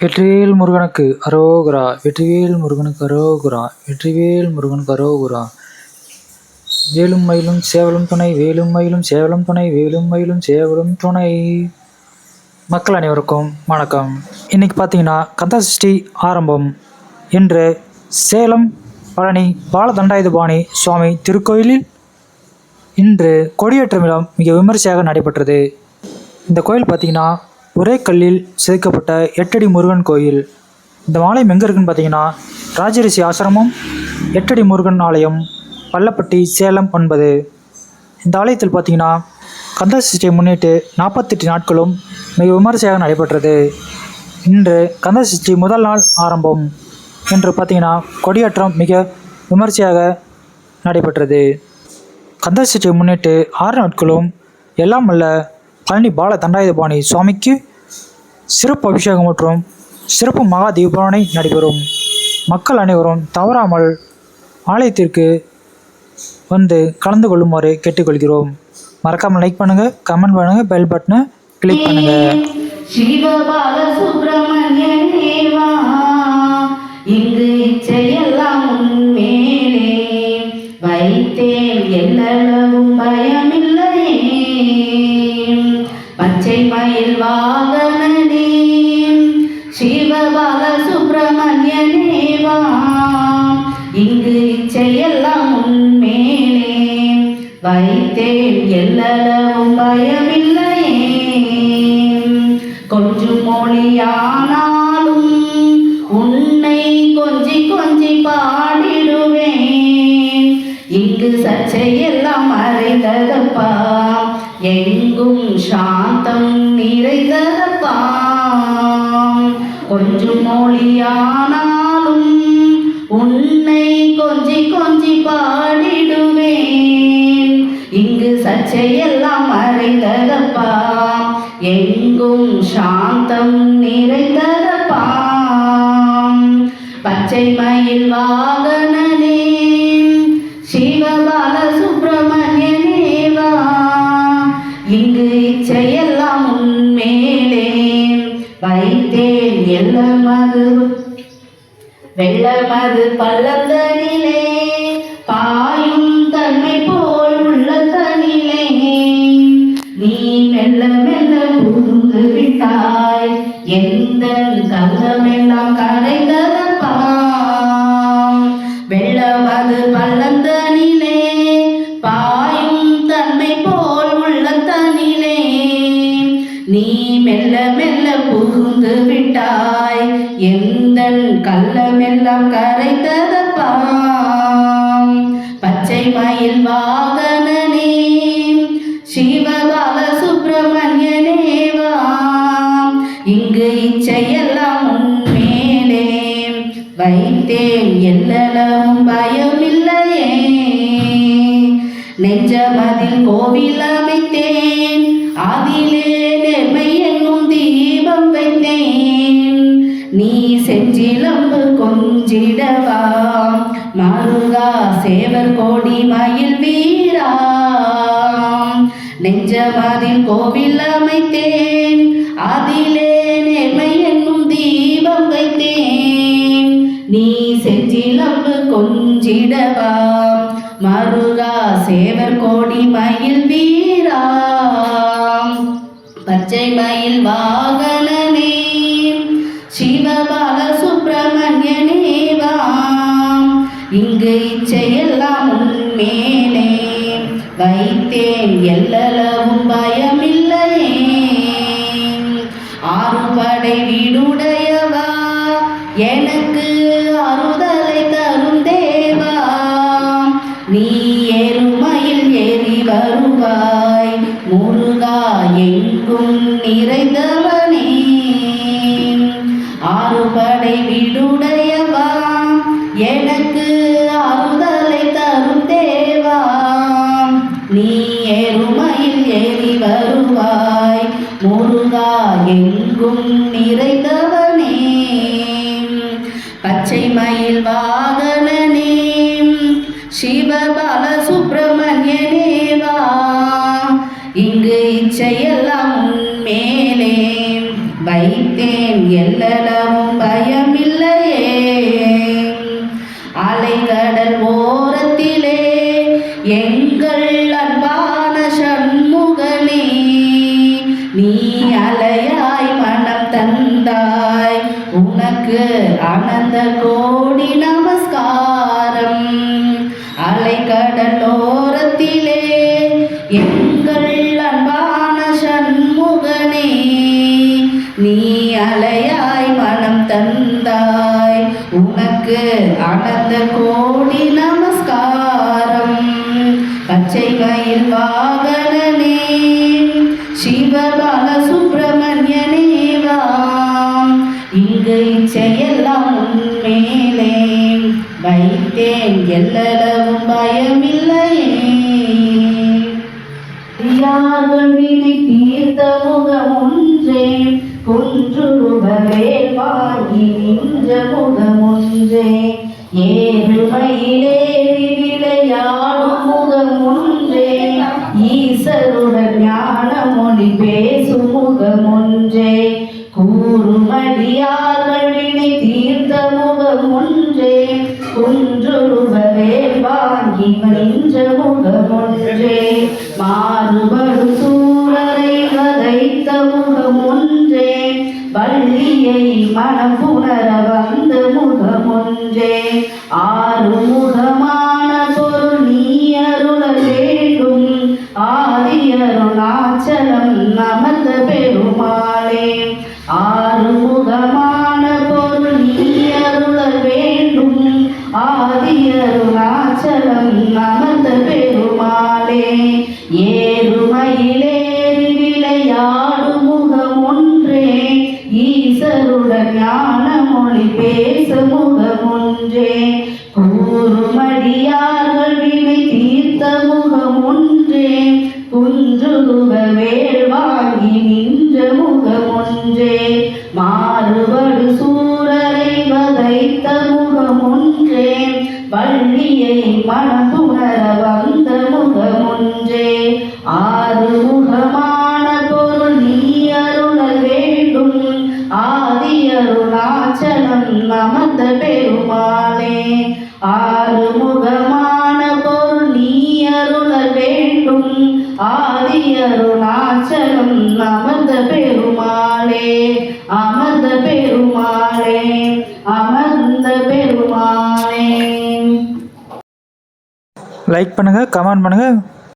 வெற்றிவேல் முருகனுக்கு அரோகுரா வெற்றிவேல் முருகனுக்கு அரோகுரா வெற்றிவேல் முருகனுக்கு அரோகுரா. வேலும் மயிலும் சேவலும் துணை வேலும் மயிலும் சேவலும் துணை வேலும் மயிலும் சேவலும் துணை. மக்கள் அனைவருக்கும் வணக்கம். இன்னைக்கு பார்த்தீங்கன்னா கந்தசஷ்டி ஆரம்பம் என்று சேலம் பழனி பாலதண்டாயுதபாணி சுவாமி திருக்கோயிலில் இன்று கொடியேற்ற விழா மிக விமரிசையாக நடைபெற்றது. இந்த கோயில் பார்த்தீங்கன்னா ஒரே கல்லில் செதுக்கப்பட்ட எட்டடி முருகன் கோயில். இந்த ஆலயம் எங்கே இருக்குன்னு பார்த்தீங்கன்னா ராஜரிஷி ஆசிரமம் எட்டடி முருகன் ஆலயம் பள்ளப்பட்டி சேலம் ஒன்பது. இந்த ஆலயத்தில் பார்த்தீங்கன்னா கந்தசஷ்டியை முன்னிட்டு நாற்பத்தெட்டு நாட்களும் மிக விமரிசையாக நடைபெற்றது. இன்று கந்தசஷ்டி முதல் நாள் ஆரம்பம் என்று பார்த்தீங்கன்னா கொடியேற்றம் மிக விமரிசையாக நடைபெற்றது. கந்தசஷ்டியை முன்னிட்டு ஆறு நாட்களும் எல்லாம் உள்ள பழனி பால தண்டாயுதபாணி சுவாமிக்கு சிறப்பு அபிஷேகம் மற்றும் சிறப்பு மகா தீபாவளி நடைபெறும். மக்கள் அனைவரும் தவறாமல் ஆலயத்திற்கு வந்து கலந்து கொள்ளுமாறு கேட்டுக்கொள்கிறோம். மறக்காமல் லைக் பண்ணுங்கள் கமெண்ட் பண்ணுங்கள் பெல் பட்டனை கிளிக் பண்ணுங்கள் பச்சை மயில் சிவபால சுப்பிரமணியனேவா இங்கு இச்சையெல்லாம் உன்மேலே வைத்தேன் எல்லளவும் பயமில்லையே கொஞ்சம் மொழியானா சாந்தம் தரப்பாம் கொஞ்சம் மொழியானாலும் உன்னை கொஞ்சி கொஞ்சி பாடிடுவேன். இங்கு சர்ச்சையெல்லாம் மறைந்ததப்பா எங்கும் சாந்தம் நிறைந்ததப்பாம் பச்சை மயில் வாகன வைத்தேன் எல்லமது வெள்ளமது பள்ளந்தனிலே பாயும் தன்மை போல் உள்ள தனிலே. நீ மெல்ல மெல்ல புகுந்து விட்டாய் எந்த கங்கமெல்லாம் கரைந்த நீ மெல்ல மெல்ல புகுந்து விட்டாய். எந்த கள்ளமெல்லாம் கரைத்ததப்பா பச்சை மயில் வாகனே சிவபால சுப்பிரமணியனேவா இங்கு இச்சையெல்லாம் உன்மேலே வைத்தேன். எல்லளவும் பயமில்லையே. நெஞ்சமதில் கோவில் அமைத்தேன். அதிலே செஞ்சிலம்பு கொஞ்சிடவா மருகா சேவர் கோடி மயில் வீரா நெஞ்சமதில் கோவில் அமைத்தேன். அதிலே நேர்மை என்னும் தீபம் வைத்தேன். நீ செஞ்சிலம்பு கொஞ்சிடவா மருகா சேவர் கோடி மயில் வீரா பச்சை மயில் வாகன வைத்தேன் எல்லளவும் பயமில்லையே. ஆறுபடை வீடுடையவா? எனக்கு அறுதலை தரும் தேவா. நீ எருமையில் ஏறி வருவாய். முருகா எங்கும் நிறைந்தவனே. ஆறுபடை வீடு எங்கும் நிறைந்தவனே. பச்சை மயில் வாகனனே. சிவபால சுப்பிரமணியனேவா இங்கு இச்சையெல்லாம் மேலே. வைத்தேன் எல்லளவும் பயமில்லையே. உனக்கு அனந்த கோடி நமஸ்காரம். அலைக்கடல் ஓரத்திலே எங்கள் அன்பான சண்முகனே நீ அலையாய் மனம் தந்தாய். உனக்கு அனந்த கோடி நமஸ்காரம். பச்சை மயில் வாகனே சிவபால வைத்தேன் பயமில்லையே. யார்களினை தீர்த்த முகம் ஒன்றே. குன்றுருபவே வாங்கி நின்ற முகம் ஒன்றே. ஏறுமையிலேறி விளையாடும் முகம் ஒன்றே. ஈசருடன் ஞான மொழி பேசும் முகம் ஒன்றே. கூறுமடியார்கள் வாங்கி நின்ற மாறுபடும் சூரரை வதைத்த முகம் வள்ளியை மனம் புணர வந்த முகம் ஆறு முகமான பொருள் நீ அருள வேண்டும் பெருமாளே. ஆறு முகமான அருணாச்சலம் நமந்த பெருமாளே ஏறுமயிலேறி விளையாடும் முகம் ஒன்றே ஈசருடன் ஞான மொழி பேச முகம் ஒன்றே கூறுமடியார்கள் வினை தீர்த்த முகம் ஒன்றே குன்றுருவ வேள் வாங்கி நின்ற முகம் ஒன்றே மாறுபடு சூரரை வதைத்த முகம் வள்ளியை மனதுணர வந்த முகமுன்றே ஆறு முகமான பொருள் நீ அருளல் வேண்டும். ஆதி அருணாச்சலம் நமத பெருமானே. ஆறு முகமான பொருள் நீ அருளல் வேண்டும். ஆதி அருணாச்சலம் நமத பெருமாளே அம லைக் பண்ணுங்கள் கமெண்ட் பண்ணுங்கள்